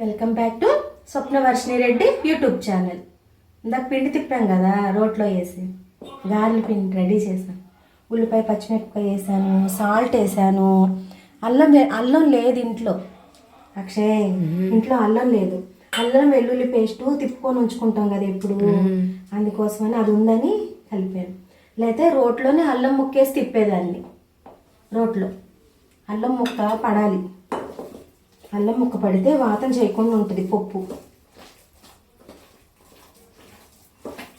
Welcome back to Swapnavarshini Reddy YouTube channel. ఇందాక పిండి తిప్పాం కదా రోట్లో వేసి. గారెల పిండి రెడీ చేశాను ఉల్లిపాయ పచ్చిమిరపకాయ వేసాను సాల్ట్ వేసాను. అల్లం అల్లం లేదు ఇంట్లో. అక్షయ్ ఇంట్లో అల్లం లేదు. అల్లం వెల్లుల్లి పేస్ట్ తిప్పుకొని ఉంచుకుంటాం కదా ఎప్పుడు. అందుకోసమని అది ఉందని కలిపాను లేకపోతే రోట్లోనే అల్లం ముక్కేసి తిప్పేదాన్ని. రోట్లో. అల్లం ముక్క పడాలి. అల్లం ముక్క పడితే వాతం చేయకుండా ఉంటుంది పప్పు.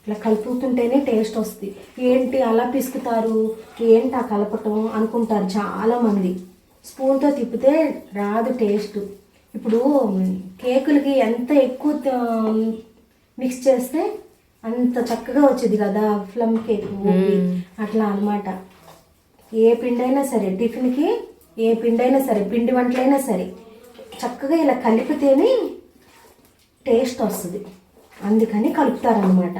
ఇట్లా కలుపుతుంటేనే టేస్ట్ వస్తుంది. ఏంటి అలా పిసుకుతారు? ఏంటి ఆ కలపటం అనుకుంటారు చాలామంది. స్పూన్తో తిప్పితే రాదు టేస్ట్. ఇప్పుడు కేకులకి ఎంత ఎక్కువ మిక్స్ చేస్తే అంత చక్కగా వచ్చింది కదా ఫ్లమ్ కేక్ అట్లా అన్నమాట. ఏ పిండి అయినా సరే టిఫిన్కి ఏ పిండి అయినా సరే పిండి వంటలైనా సరే చక్కగా ఇలా కలిపితేనే టేస్ట్ వస్తుంది. అందుకని కలుపుతారనమాట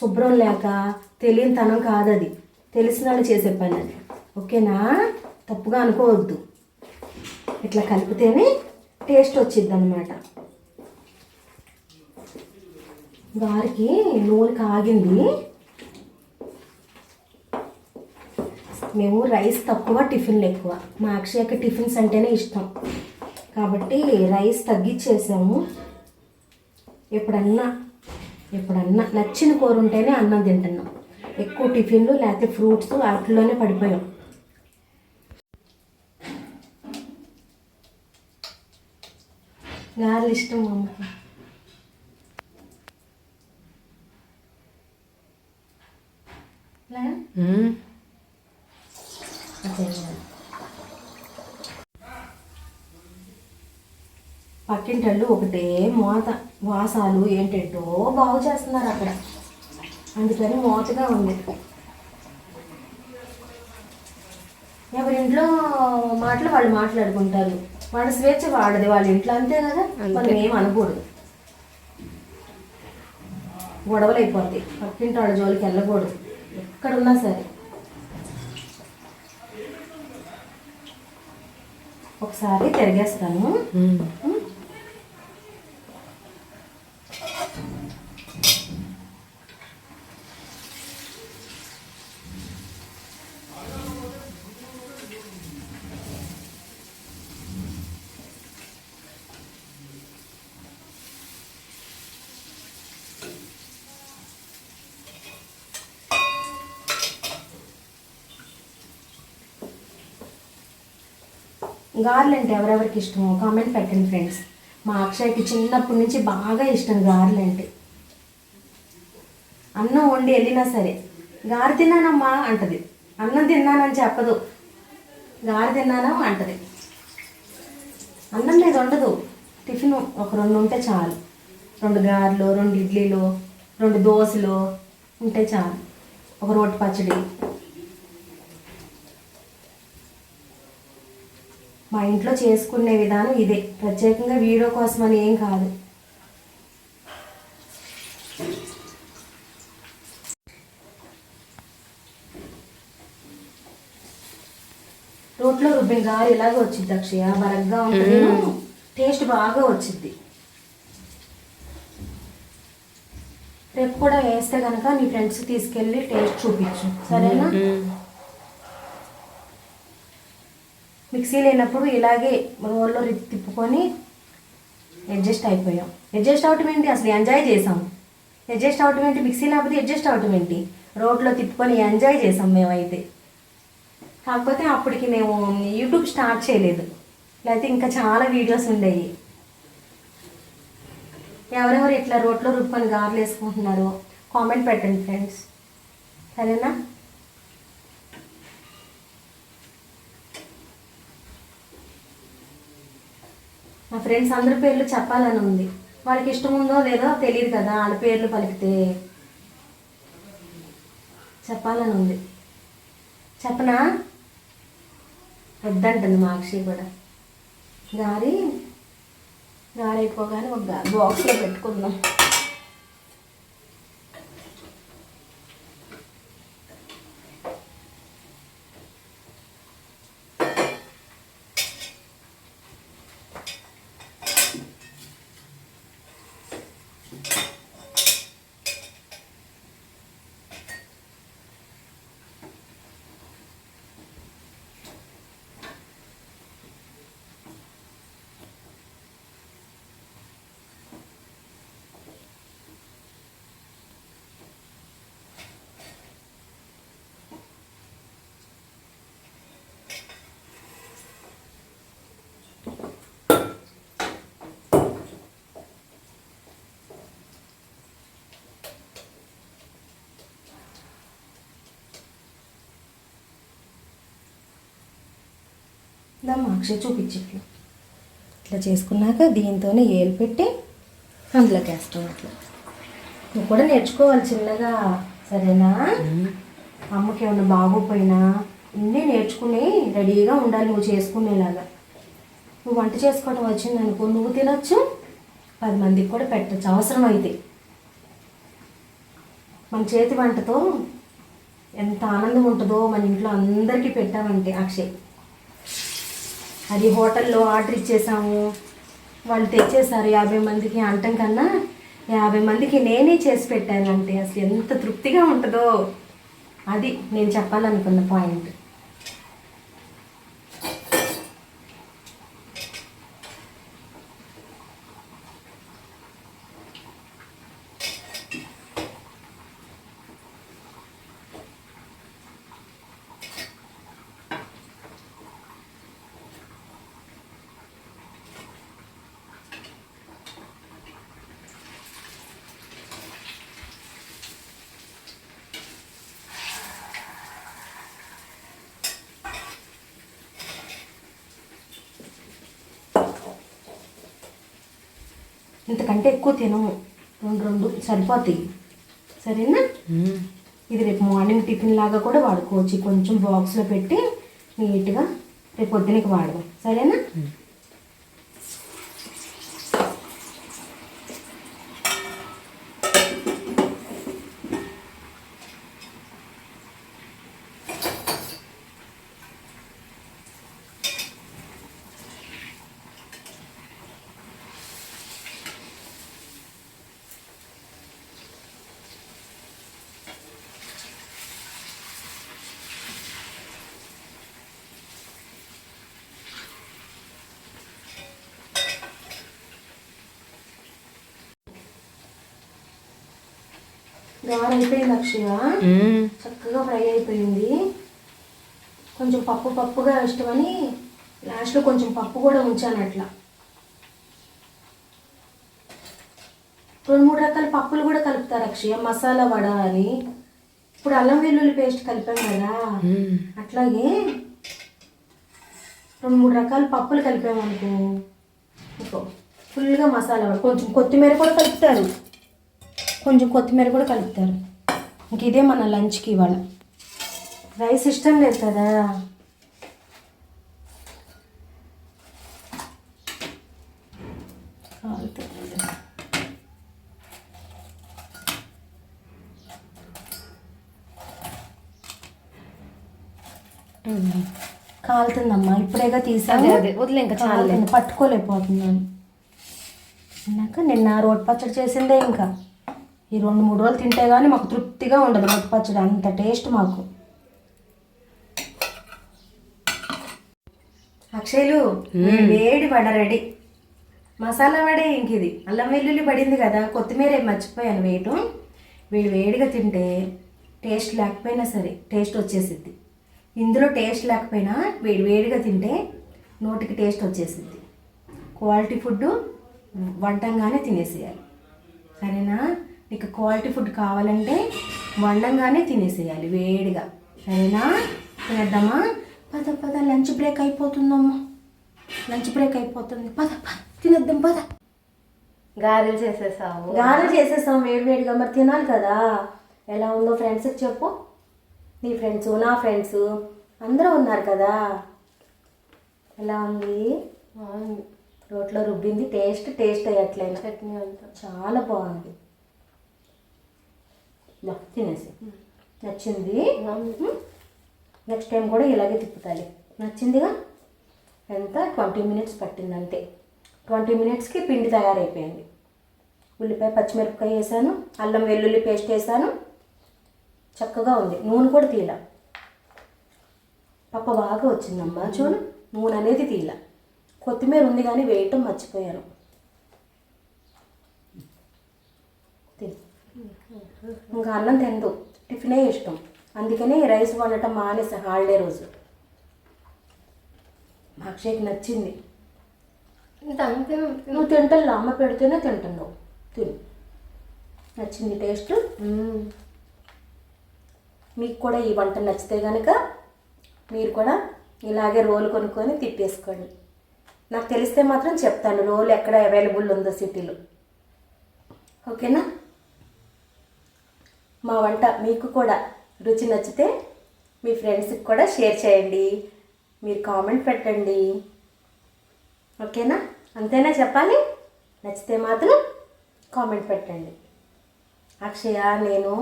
శుభ్రం లేక తెలియని తనం కాదు అది తెలిసిన వాళ్ళు చేసే పని అది. ఓకేనా? తప్పుగా అనుకోవద్దు. ఇట్లా కలిపితేనే టేస్ట్ వచ్చింది అనమాట వారికి నూనె కాగింది. మేము రైస్ తక్కువ టిఫిన్లు ఎక్కువ. మా అక్షయ్యకి టిఫిన్స్ అంటేనే ఇష్టం. కాబట్టి రైస్ తగ్గించేసాము ఎప్పుడన్నా ఎప్పుడన్నా నచ్చిన కూర ఉంటేనే అన్నం తింటున్నాం. ఎక్కువ టిఫిన్లు లేకపోతే ఫ్రూట్స్ వాటిలోనే పడిపోయాం. గారెలు ఇష్టం మా అమ్మకి? అదే కదా. పక్కింటళ్ళు ఒకటే మోత వాసాలు ఏంటంటో బాగు చేస్తున్నారు అక్కడ. అందుకని మోతగా ఉంది. ఎవరింట్లో మాటలు వాళ్ళు మాట్లాడుకుంటారు. వాళ్ళ స్వేచ్ఛ వాడదు వాళ్ళ ఇంట్లో అంతే కదా? మనం ఏం అనకూడదు. గొడవలు పక్కింటి వాళ్ళ జోలికి వెళ్ళకూడదు. ఎక్కడున్నా సరే. ఒకసారి తిరిగేస్తాను. గారెలు అంటే ఎవరెవరికి ఇష్టమో కామెంట్ పెట్టండి ఫ్రెండ్స్. మా అక్షయ్కి చిన్నప్పటి నుంచి బాగా ఇష్టం గారెలు అంటే అన్నం వండి వెళ్ళినా సరే గారె తిన్నానమ్మా అంటది. అన్నం తిన్నానని చెప్పదు. గారె తిన్నాను అంటది. అన్నం లేదు ఉండదు టిఫిన్ ఒక రెండు ఉంటే చాలు. రెండు గారెలు రెండు ఇడ్లీలు రెండు దోశలు ఉంటే చాలు. ఒక రోటి పచ్చడి. మా ఇంట్లో చేసుకునే విధానం ఇదే. ప్రత్యేకంగా వీడియో కోసం అని ఏం కాదు. రోట్లో రుబ్బిన గారి ఇలాగే వచ్చింది అక్షయ. బరగ్గా ఉంటుంది. టేస్ట్ బాగా వచ్చింది రేపు కూడా వేస్తే కనుక నీ ఫ్రెండ్స్కి తీసుకెళ్ళి టేస్ట్ చూపించు. సరేనా? మిక్సీ లేనప్పుడు ఇలాగే రోల్లో రి- తిప్పుకొని అడ్జస్ట్ అయిపోయాం. అడ్జస్ట్ అవటం ఏంటి? అసలు ఎంజాయ్ చేసాం. అడ్జస్ట్ అవటం ఏంటి? మిక్సీ లేకపోతే అడ్జస్ట్ అవటం ఏంటి? రోడ్లో తిప్పుకొని ఎంజాయ్ చేసాం మేమైతే. కాకపోతే అప్పటికి మేము యూట్యూబ్ స్టార్ట్ చేయలేదు. లేకపోతే ఇంకా చాలా వీడియోస్ ఉండేవి. ఎవరెవరు ఇట్లా రోడ్లో రుబ్బని గార్లు వేసుకుంటున్నారో కామెంట్ పెట్టండి ఫ్రెండ్స్. సరేనా? మా ఫ్రెండ్స్ అందరి పేర్లు చెప్పాలని ఉంది. వాళ్ళకి ఇష్టం ఉందో లేదో తెలియదు కదా వాళ్ళ పేర్లు పలికితే. చెప్పాలని ఉంది. చెప్పనా? వద్దంటుంది మా అక్షయ్ కూడా. గారి గారైపోగానే ఒక బాక్స్లో పెట్టుకుందాం. దమ్మా అక్షయ్ చూపించి ఇట్లా ఇట్లా చేసుకున్నాక దీంతోనే ఏలు పెట్టి అందులోకి వేస్తాం అట్లా నువ్వు కూడా నేర్చుకోవాలి చిన్నగా సరేనా? అమ్మకి ఏమైనా బాగోపోయినా ఇన్ని నేర్చుకుని రెడీగా ఉండాలి నువ్వు చేసుకునేలాగా. నువ్వు వంట చేసుకోవడం వచ్చింది అనుకో నువ్వు తినొచ్చు పది మందికి కూడా పెట్టచ్చు అవసరం అయితే మన చేతి వంటతో ఎంత ఆనందం ఉంటుందో మన ఇంట్లో అందరికీ పెట్టామంటే అక్షయ్. అది హోటల్లో ఆర్డర్ ఇచ్చేసాము. వాళ్ళు తెచ్చేసారు యాభై మందికి అంటం కన్నా యాభై మందికి నేనే చేసి పెట్టానంటే అసలు ఎంత తృప్తిగా ఉంటుందో. అది నేను చెప్పాలనుకున్న పాయింట్. ఇంతకంటే ఎక్కువ తినము. రెండు రెండు సరిపోతాయి. సరేనా? ఇది రేపు మార్నింగ్ టిఫిన్ లాగా కూడా వాడుకోవచ్చు. కొంచెం బాక్స్లో పెట్టి నీట్గా రేపు పొద్దునకి వాడదాం. సరేనా? గారు అయిపోయింది అక్షయ. చక్కగా ఫ్రై అయిపోయింది. కొంచెం పప్పు పప్పుగా ఇష్టమని లాస్ట్లో కొంచెం పప్పు కూడా ఉంచాను అట్లా. రెండు మూడు రకాల పప్పులు కూడా కలుపుతారు అక్షయ. మసాలా వడ అని. ఇప్పుడు అల్లం వెల్లుల్లి పేస్ట్ కలిపాం కదా. అట్లాగే రెండు మూడు రకాల పప్పులు కలిపామనుకో. ఇంకో ఫుల్గా మసాలా వడ. కొంచెం కొత్తిమీర కూడా కలుపుతారు. కొంచెం కొత్తిమీర కూడా కలుపుతారు ఇంక ఇదే మన లంచ్కి ఇవాళ రైస్ ఇష్టం లేదు కదా కాలుతుంది. కాలుతుందమ్మా ఇప్పుడేగా తీసాను అదే. వదిలే ఇంకా. కాలుతుంది, పట్టుకోలేకపోతున్నాను అన్నాక నిన్న రోటి పచ్చడి చేసిందే ఇంకా ఈ రెండు మూడు రోజులు తింటే కానీ మాకు తృప్తిగా ఉండదు. రోటి పచ్చడి అంత టేస్ట్ మాకు. అక్షయ్లు వేడి వడ రెడీ. మసాలా వడే ఇంక ఇది. అల్లం వెల్లుల్లి పడింది కదా కొత్తిమీర మర్చిపోయాను వేయటం వేడి వేడిగా తింటే టేస్ట్ లేకపోయినా సరే టేస్ట్ వచ్చేసిద్ది. ఇందులో టేస్ట్ లేకపోయినా వేడి వేడిగా తింటే నోటికి టేస్ట్ వచ్చేసిద్ది. క్వాలిటీ ఫుడ్ వంటంగానే తినేసేయాలి. సరేనా? నీకు క్వాలిటీ ఫుడ్ కావాలంటే వండంగానే తినేసేయాలి వేడిగా. సరేనా? తినేద్దామా? పద పద లంచ్ బ్రేక్ అయిపోతుందమ్మా. లంచ్ బ్రేక్ అయిపోతుంది. పద పద తినేద్దాం పద. గారెలు చేసేసావు గారెలు చేసేస్తాం వేడి వేడిగా. మరి తినాలి కదా. ఎలా ఉందో ఫ్రెండ్స్కి చెప్పు. నీ ఫ్రెండ్స్ నా ఫ్రెండ్స్ అందరూ ఉన్నారు కదా. ఎలా ఉంది. రోట్లో రుబ్బింది. టేస్ట్ టేస్ట్ అయ్యట్లేదు. చట్నీ అంతా. చాలా బాగుంది. దా, తినేసి. నచ్చింది. నెక్స్ట్ టైం కూడా ఇలాగే తిప్పుతాలి. నచ్చిందిగా? ఎంత? ట్వంటీ మినిట్స్ పట్టింది అంతే. ట్వంటీ మినిట్స్కి పిండి తయారైపోయింది. ఉల్లిపాయ పచ్చిమిరపకాయ వేసాను. అల్లం వెల్లుల్లి పేస్ట్ వేసాను. చక్కగా ఉంది. నూనె కూడా తీల పప్ప బాగా వచ్చిందమ్మా చూడు. నూనె అనేది తీల కొత్తిమీర ఉంది కానీ వేయటం మర్చిపోయాను. తిను. ఇంకా అన్నం తిందు టిఫినే ఇష్టం. అందుకని రైస్ వండటం మానేసా హాలిడే రోజు. అక్షయ్కి నచ్చింది. నువ్వు తింటల్లా? అమ్మ పెడితేనే తింటున్నావు. తిను. నచ్చింది టేస్ట్? మీకు కూడా ఈ వంట నచ్చితే కనుక మీరు కూడా ఇలాగే రోలు కొనుక్కొని తిప్పేసుకోండి. నాకు తెలిస్తే మాత్రం చెప్తాను రోల్ ఎక్కడ అవైలబుల్ ఉందో సిటీలో. ఓకేనా? మా వంట మీకు కూడా రుచి నచ్చితే మీ ఫ్రెండ్స్కి కూడా షేర్ చేయండి. మీరు కామెంట్ పెట్టండి. ఓకేనా? అంతేనా చెప్పాలి? నచ్చితే మాత్రం కామెంట్ పెట్టండి. అక్షయ నేను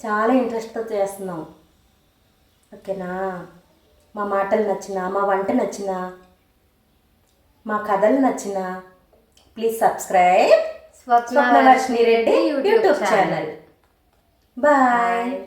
చాలా ఇంట్రెస్ట్తో చేస్తున్నాం. ఓకేనా? మా మాటలు నచ్చినా మా వంట నచ్చినా మా కథలు నచ్చినా please subscribe Swapnalakshmi Reddy YouTube channel. Bye